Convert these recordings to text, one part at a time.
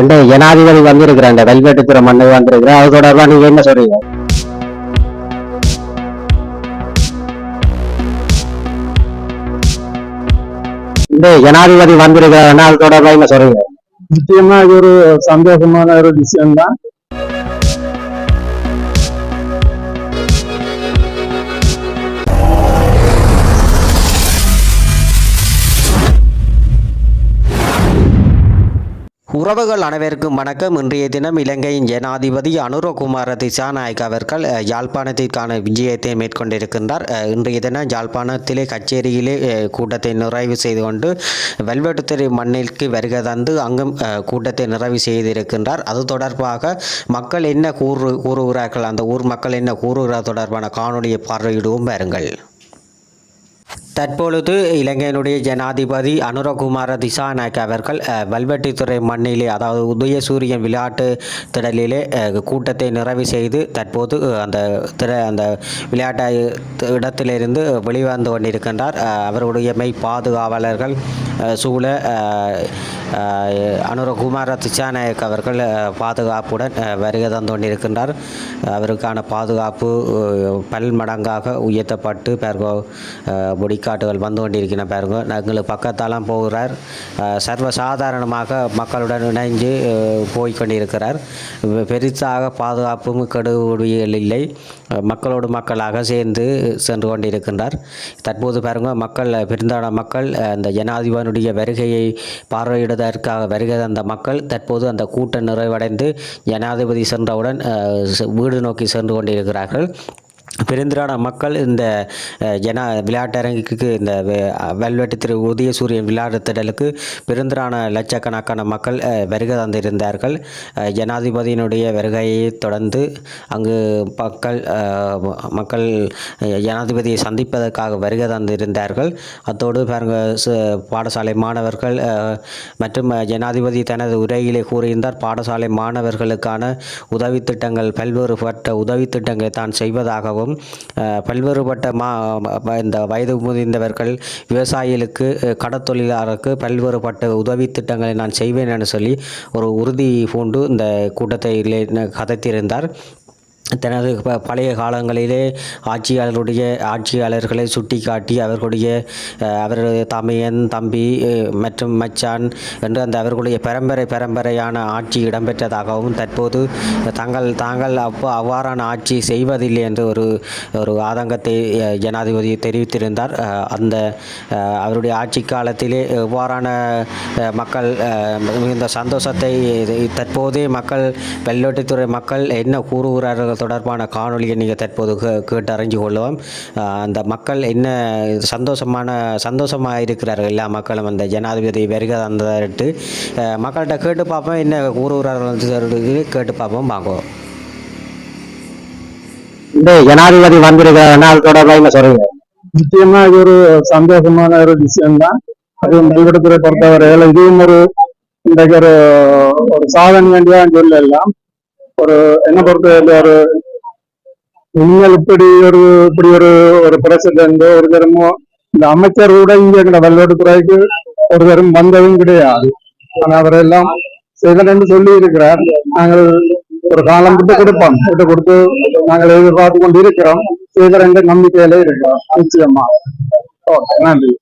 வந்து ஜனாதிபதி வந்திருக்கிற இந்த வெல்வெட்டுத்துறை மண்ணு வந்திருக்கிற அது தொடர்பா நீங்க என்ன சொல்றீங்க? இந்த ஜனாதிபதி வந்திருக்கிறாருன்னா அது தொடர்பா என்ன சொல்றீங்க? நிச்சயமா இது ஒரு சந்தோஷமான ஒரு விஷயம்தான். உறவுகள் அனைவருக்கும் வணக்கம். இன்றைய தினம் இலங்கையின் ஜனாதிபதி அனுரகுமார திசாநாயக் அவர்கள் யாழ்ப்பாணத்திற்கான விஜயத்தை மேற்கொண்டிருக்கின்றார். இன்றைய தினம் யாழ்ப்பாணத்திலே கச்சேரியிலே கூட்டத்தை நிறைவு செய்து கொண்டு வெல்வெட்டுத்துறை மண்ணிற்கு வருகை தந்து அங்கும் கூட்டத்தை நிறைவு செய்திருக்கின்றார். அது தொடர்பாக மக்கள் என்ன கூறு கூறுகிறார்கள் அந்த ஊர் மக்கள் என்ன கூறுகிறார் தொடர்பான காணொலியை பார்வையிடுவோம். பாருங்கள் தற்பொழுது இலங்கையினுடைய ஜனாதிபதி அனுரகுமார திசாநாயக் அவர்கள் வல்வெட்டித்துறை மண்ணிலே அதாவது உதயசூரியன் விளையாட்டு திடலிலே கூட்டத்தை நிறைவு செய்து தற்போது அந்த திட அந்த விளையாட்டு இடத்திலிருந்து வெளிவந்து கொண்டிருக்கின்றார். அவருடைய மெய் பாதுகாவலர்கள் சூழ அனுரகுமார திசாநாயக் அவர்கள் பாதுகாப்புடன் வருகை தந்து கொண்டிருக்கின்றார். அவருக்கான பாதுகாப்பு பல்மடங்காக உயர்த்தப்பட்டு பேர்கோ பொடிக்காட்டுகள் வந்து கொண்டிருக்கிற பாருங்க. எங்களுக்கு பக்கத்தாலாம் போகிறார். சர்வசாதாரணமாக மக்களுடன் இணைஞ்சு போய்கொண்டிருக்கிறார் பெரிசாக கொண்டிருக்கிறார். பெ- பாதுகாப்பும் இல்லை. மக்களோடு மக்களாக சேர்ந்து சென்று கொண்டிருக்கின்றார். தற்போது பாருங்க மக்கள் பெருந்தான மக்கள் அந்த ஜனாதிபதியினுடைய வருகையை பார்வையிடுவதற்காக வருகை தந்த மக்கள் தற்போது அந்த கூட்டம் நிறைவடைந்து ஜனாதிபதி சென்றவுடன் வீடு நோக்கி சென்று கொண்டிருக்கிறார்கள். பெருந்திரான மக்கள் இந்த ஜன விளையாட்டரங்குக்கு இந்த வெல்வெட்டு திரு உதயசூரியன் விளையாட்டு திடலுக்கு பெருந்திரான லட்சக்கணக்கான மக்கள் வருகை தந்திருந்தார்கள். ஜனாதிபதியினுடைய வருகையை தொடர்ந்து அங்கு மக்கள் மக்கள் ஜனாதிபதியை சந்திப்பதற்காக வருகை தந்திருந்தார்கள். அத்தோடு பாருங்க ச- பாடசாலை மாணவர்கள் மற்றும் ஜனாதிபதி தனது உரையிலே கூறியிருந்தார் பாடசாலை மாணவர்களுக்கான உதவி திட்டங்கள் பல்வேறுபட்ட உதவி திட்டங்களை தான் செய்வதாகவும் வழங்கவும் பல்வேறுபட்ட மா இந்த வயது முதிர்ந்தவர்கள் விவசாயிகளுக்கு கடத்தொழிலாளருக்கு பல்வேறுபட்ட உதவி திட்டங்களை நான் செய்வேன் என சொல்லி ஒரு உறுதி பூண்டு இந்த கூட்டத்தை கதைத்திருந்தார். தனது ப- பழைய காலங்களிலே ஆட்சியாளருடைய ஆட்சியாளர்களை சுட்டிக்காட்டி அவர்களுடைய அவருடைய தமையன் தம்பி மற்றும் மச்சான் என்று அந்த அவர்களுடைய பரம்பரை பரம்பரையான ஆட்சி இடம்பெற்றதாகவும் தற்போது தங்கள் தாங்கள் அப்போ அவ்வாறான ஆட்சி செய்வதில்லை என்று ஒரு ஒரு ஆதங்கத்தை ஜனாதிபதி தெரிவித்திருந்தார். அந்த அவருடைய ஆட்சி காலத்திலே எவ்வாறான மக்கள் மிகுந்த சந்தோஷத்தை தற்போதே மக்கள் வெள்ளோட்டுத்துறை மக்கள் என்ன கூறுகிறார்கள் தொடர்பான காணொலியை நீங்கள் தற்போது கேட்டு அறிஞ்சு கொள்ளுவோம். அஹ், அந்த மக்கள் என்ன சந்தோஷமான சந்தோஷமாக இருக்கிறார்கள் எல்லா மக்களும் அந்த ஜனாதிபதி வருகை தந்தட்டு மக்கள்கிட்ட கேட்டு பார்ப்போம். என்ன கூறுகிறார்கள் கேட்டு பார்ப்போம். வாங்குவோம் இந்த ஜனாதிபதி வந்திருக்கிறாருன்னா அது தொடர்பா என்ன சொல்றீங்க? நிச்சயமா இது ஒரு சந்தோஷமான ஒரு விஷயம்தான். அது நல்வடத்துறை பொறுத்தவரையில இதுவும் ஒரு இன்றைக்கு ஒரு ஒரு சாதனை வேண்டியதான் சொல்லலாம். ஒரு என்ன பொறுத்த ஒரு நீங்கள் இப்படி ஒரு இப்படி ஒரு ஒரு பிரசிடண்டோ ஒரு தரமோ இந்த அமைச்சர் கூட இங்க எங்க வெள்ளோட்டுத்துறைக்கு ஒரு தரம் வந்ததும் கிடையாது. ஆனா அவரெல்லாம் செய்தன்னு சொல்லி இருக்கிறார் நாங்கள் ஒரு காலம் விட்டு கொடுப்போம். விட்டு கொடுத்து நாங்கள் எதிர்பார்த்து கொண்டு இருக்கிறோம் செய்கிற என்ற நம்பிக்கையில இருக்கிறோம். நிச்சயமா. ஓகே நன்றி.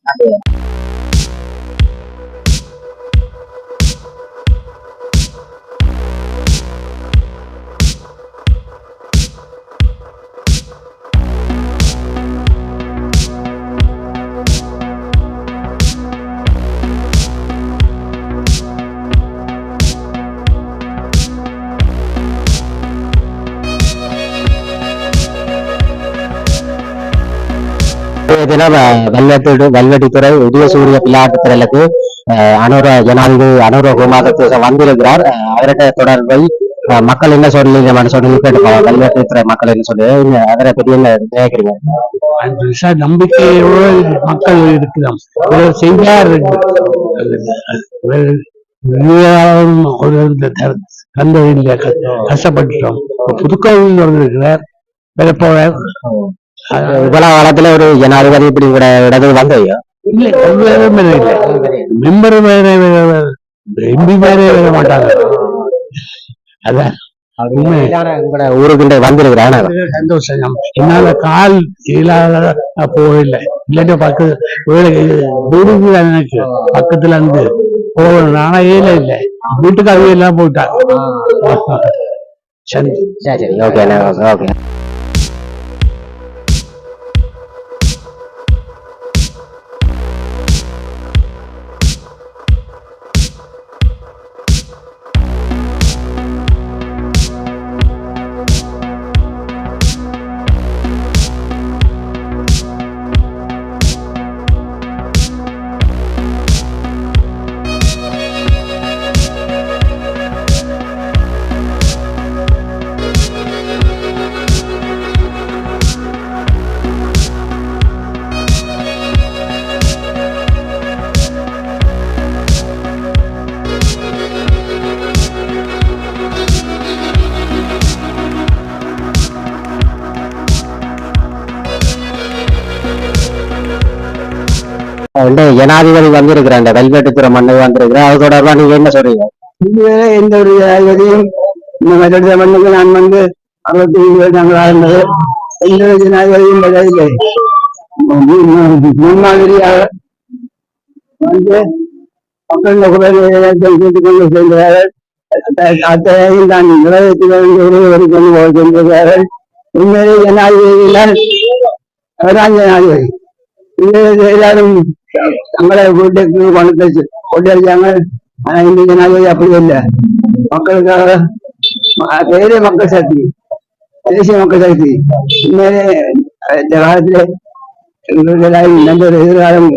இன்றைய தினம் அஹ், வெல்வெட்டு வெல்வெட்டித்துறை உதயசூரிய அனுர ஜனாதிபதி அனுர குமார வந்திருக்கிறார். அவர்கிட்ட தொடர்பை மக்கள் என்ன சொல்லி சொல்லி கேட்டுப்பாங்க கல்வெட்டுத்துறை மக்கள் என்ன சொல்லி அவரை பற்றி என்ன நினைக்கிறீங்க? சார் விஷ நம்பிக்கையோட மக்கள் இருக்கிறோம். இவர் செய்யார் ஒரு தந்ததில்லை கஷ்டப்பட்டுட்டோம். புதுக்கோவில் வந்திருக்கிறார் பிறப்பவர் இவ்வளவு காலத்துல ஒரு ஜனாதிபதி இப்படி கூட இடது வந்தையோ இல்லை வேற இல்லை. மெம்பர் வேற எம்பி வேற வர மாட்டாங்க. அதான் உங்களோட ஊருக்குண்டே வந்திருக்கிறான் சந்தோஷம். என்னால கால் இல்லாத போகல இல்லாட்டி பக்கத்து வீடுக்கு எனக்கு பக்கத்துல இருந்து போகணும். ஏல இல்லை. வீட்டுக்கு அவைய எல்லாம் போயிட்டா. சரி சரி சரி. Okay okay. வந்து ஜனாதிபதி வந்திருக்கிறாங்க இந்த வெல்வெட்டுத்துறை மண்ணு வந்திருக்கிறார் அது தொடர்பா நீங்க என்ன சொல்றீங்க? எந்த ஒரு ஜனாதிபதியும் இந்த மெத்தடிச மண்ணுக்கு நான் வந்து அறுபத்தி ஐந்து வருடங்களாக இருந்தது எந்த ஒரு ஜனாதிபதியும் கிடையாது முன்மாதிரியாக வந்து மக்கள் குரலை கொண்டு சென்றார்கள் அத்தகையும் தான் நிறைவேற்றி கொண்டு கொண்டு போக சென்றார்கள் உண்மையிலே ஜனாதிபதியினால் அவர்தான் ஜனாதிபதி. எல்லாரும் தங்களை வீட்டுக்கு பணத்தை கொண்டு வச்சாங்க ஆனா இந்த ஜனாதிபதி அப்படி இல்லை மக்களுக்காக ம- பேரே மக்கள் சக்தி தேசிய மக்கள் சக்தி உண்மையிலே இந்த காலத்திலே எங்களுக்கு எல்லாம் நல்ல ஒரு எதிர்காலம்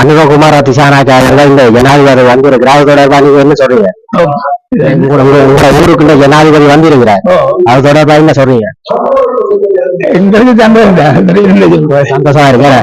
அனுரகுமார திசானாச்சாரியர்கள் இந்த ஜனாதிபதி வந்திருக்கிறார். அது தொடர்பா நீங்க என்ன சொல்றீங்க? உங்க ஊருக்குள்ள ஜனாதிபதி வந்திருக்கிறார். அது தொடர்பா என்ன சொல்றீங்க? எங்களுக்கு சந்தோஷம் சந்தோஷமா இருக்கிற